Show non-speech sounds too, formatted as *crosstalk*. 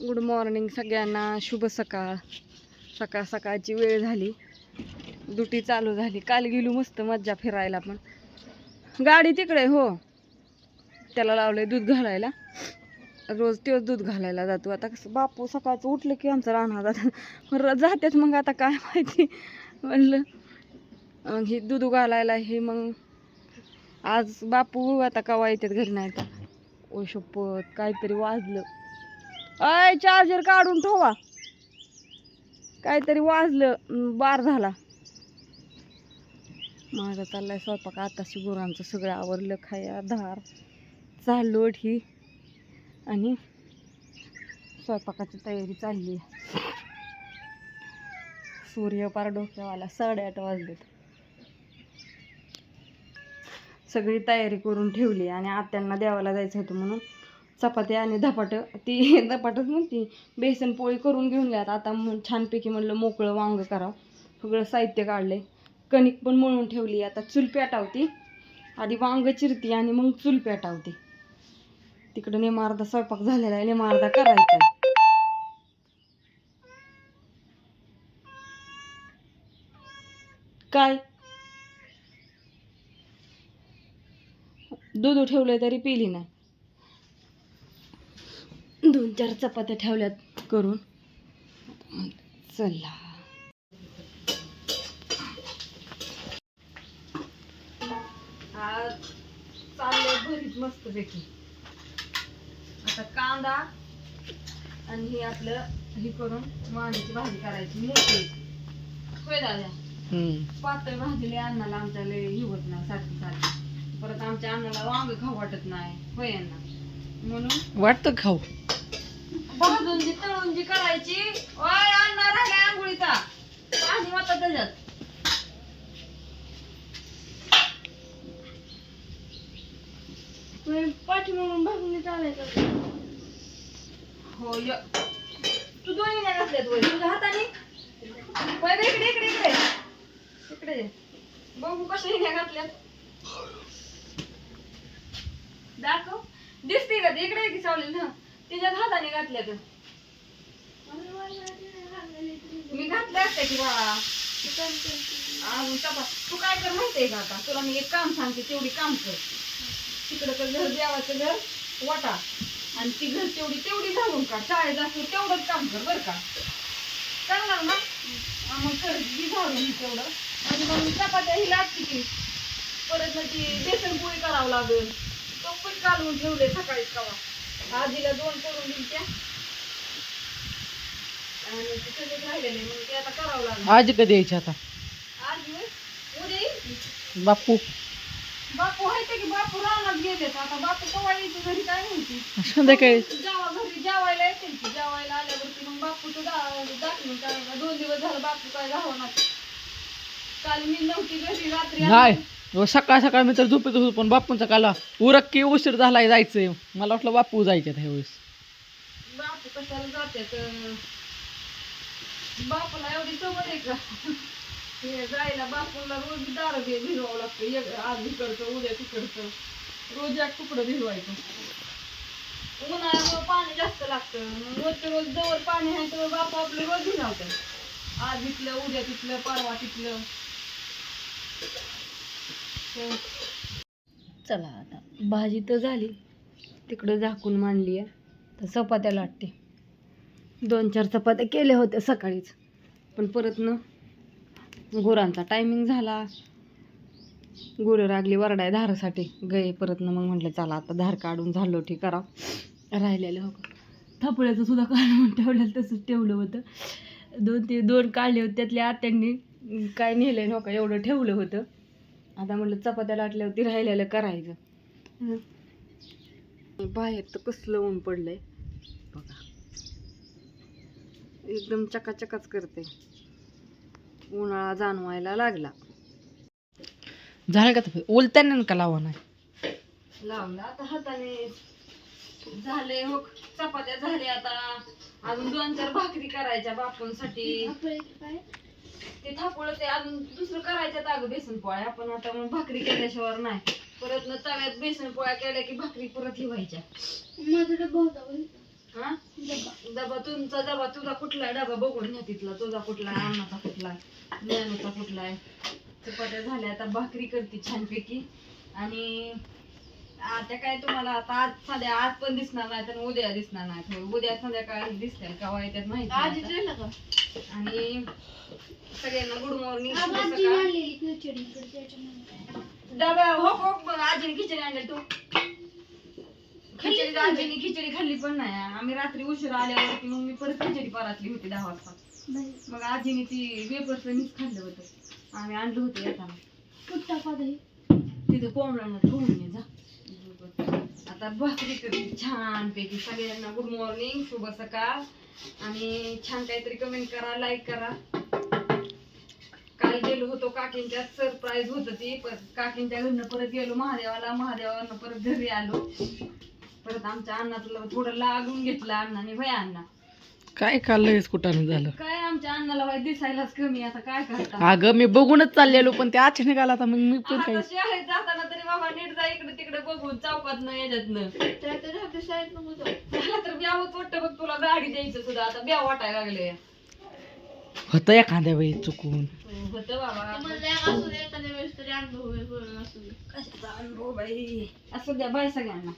Good morning सगळ्यांना. शुभ सकाळ. सकाळ सकाळची वेळ झाली. दुटी चालू झाली. काल गेलो मस्त मज्जा फिरायला पण. गाडी तिकडे हो. त्याला लावलंय दूध घालायला. रोज तेच दूध घालायला जातो. आता कसं बापू सकाळचं उठलं की आमचं राहणार जातात जातेच मग आता काय माहिती. म्हणलं मग हे दूध घालायला हे मग आज बापू आता कवा येतात घरी नाही आता ओ शपथ काहीतरी वाजलं. अय चार्जर काढून ठेवा. काहीतरी वाजलं बार झाला. माझा चाललाय स्वयंपाक आताशी गुरांचं सगळं आवरलं खाया धार चाललो ही आणि स्वयंपाकाची तयारी चालली आहे. सूर्य पार डोक्यावाला साडेआठ वाजलेत. सगळी तयारी करून ठेवली आणि आत्यांना देवाला जायचं होतं म्हणून चपाती आणि धपाट. ती *laughs* धपाटच म्हणती बेसन पोळी करून घेऊन घ्यात आता मग छानपैकी म्हणलं मोकळं वांग करावं. सगळं साहित्य काढलंय. कणिक पण मळून ठेवली. आता चूल पेटावती. आधी वांग चिरती आणि मग चूल पेटावती. तिकडं नेमारदा स्वयंपाक झालेला आहे. नेमारदा करायचा आहे. काय? दूध ठेवलंय तरी पिली नाही. दोन चार चपात्या ठेवल्यात करून. चला. चाललंय भरीत मस्त पैकी. आता कांदा आणि हे आपलं हे करून वांग्याची भाजी करायची. मोकळी. होय दादा? पातळ भाजीले अन्नाला आमच्या लय हे होत नाही सारखी सारखी. परत आमच्या अन्नाला वांग खाऊ वाटत नाही. होय यांना म्हणून वाटतं खाऊ. भाजून जी तळून जी करायची ओय अण्णा राहिला आंघोळीचा. पाणी होता त्याच्यात. पाठी म्हणून भाजून चालायचं हो य. तू दोन्ही नाही घातल्यात वय. तुझ्या हाताने? वय गं इकडे इकडे इकडे. इकडे. बघू कशा हिने घातल्यात. दाखव. दिसते का ते? इकडे की चावलेल ना तिच्यात हाताने घातल्या तर. मी घातल्या असत्या की बाळा. अजून तपा तू काय कर माहितीये का आता? तुला मी एक काम सांगते तेवढी काम कर. तिकडं तर घर देवाचं घर वाटा. आणि ती घर तेवढी तेवढी घालून का शाळेत असं तेवढंच काम कर बरं का. करणार ना? मग कर. ती झाडून तेवढं. आणि मग चपात्या ही लागते की. परत ती बेसन पोळी करावं लागेल. तो पण कालवून ठेवले सकाळीच कवा आजीला दोन करून दिल त्या आणि ते सगळे राहिलेले मग ते आता करावं लागेल. आजी कधी यायची आता? आजी होय? उद्या येईल. बापू. बापू आहे की बापू रानात गेलेत. आता बापू कवा यायचं घरी काय माहिती संध्याकाळी. जेवा घरी जेवायला येतील की. जेवायला आल्यावरती मग बापूचं दा- दाखवून दोन दिवस झालं बापू काय जावं काल मी नव्हती घरी रात्री नाही. सकाळ सकाळ मी तर झोपेत होतो पण बापूंचा काला उरक की उशीर झालाय जायचंय. मला वाटलं बापू जायचे ह्यावेळेस. बापू कशाला जात्यात? बापूला एवढी सवय आहे का? हे जायला बापूला रोज दारू घे भिरवावं लागतं. एक आज इकडचं उद्या तिकडचं. रोज एक तुकडं भिरवायचं उन्हाळ्यामुळे पाणी जास्त लागतं. रोजच्या रोज जवळ पाणी आहे तर बापू आपलं रोज भिजवतं आज इथलं उद्या तिथलं परवा तिथलं. चला आता. भाजी तर झाली. तिकडं झाकून मांडली आहे. तर चपात्या लाटते. दोन चार चपात्या केल्या होत्या सकाळीच. पण परत न गुरांचा टायमिंग झाला. गुरं लागली वरडाय धारासाठी. गए परत न मग म्हटलं चला आता धार काढून झालो ठीक करा राहिलेलं हो थापळ्याचं सुद्धा काढून ठेवलेलं तसंच ठेवलं होतं. दोन ते दोन काढले होते. त्यातल्या आत्यांनी काय नेलं नका एवढं ठेवलं होतं. आता म्हटलं चपात्या लाटल्यावरती राहिलेलं करायचं. बाहेर तर कसलं ऊन पडलंय. बघा. एकदम चकाचकाच करते उन्हाळा जाणवायला लागला. झालं का तर उलत्यानं का लावा नाही? लावला आता हाताने. झाले हो चपात्या झाल्या आता. अजून दोन चार भाकरी करायच्या बापूंसाठी. ते थापोळ ते अजून दुसरं करायच्यात अगं बेसन पोळ्या आपण आता मग भाकरी केल्याशिवाय नाही. परत न तव्यात बेसन पोळ्या केल्या की भाकरी परत ही व्हायच्या माझा डब्बा होता. हा? डबा. तुमचा डबा तुझा कुठला आहे? डबा बघून घ्या तिथला. तुझा कुठला आहे? अन्नाचा कुठला आहे? ज्ञानूचा कुठला आहे? चपात्या झाल्या आता भाकरी करते छानपैकी. आणि आता काय तुम्हाला आता आज सध्या आज पण दिसणार नाही तर उद्या दिसणार नाही. उद्या संध्याकाळी दिसतील का येतात माहिती नाही आता. आणि सगळ्यांना गुड मॉर्निंग डबा हो हो मग आजीने खिचडी आणली तू. खिचडी आजीने खिचडी खाल्ली पण नाही. आम्ही रात्री उशिरा आल्यावरती मग मी परत खिचडी परातली होती दहा वाजता. मग आजीने ती वेपर्स मीच खाल्लं होतं. आम्ही आणलं होतं येताना तिथे कोंबड्यांना ठेवून ये जा. आता भाकरी कधी छान पैकी सगळ्यांना गुड मॉर्निंग शुभ सकाळ. आणि छान काहीतरी कमेंट करा लाईक करा. काल गेलो होतो काकींच्या सरप्राईज होत ती परत काकींच्या घरनं परत गेलो महादेवाला. महादेवानं परत घरी आलो. परत आमच्या अण्णाचं थोडं लागून घेतलं अण्णाने भया अण्णा? काय खाल्लंयस कुठाने झालं? काय आमच्या अण्णाला वाईट दिसायलाच कमी आता काय करता? अगं मी बघूनच चाललेलो पण ते अचानक आला आता मग मी पण आता काय शाळेत जाताना तरी बाबा नीट जा इकडे तिकडे बघून चौकात न याच्यातनं. मला तर ब्यावच वाटतं बघ तुला गाडी द्यायचं सुद्धा. आता ब्याव वाटायला लागले. होतं एखाद्या वेळी चुकून. होतं बाबा. कशाचा अनुभव बाई? असू द्या बाय सगळ्यांना.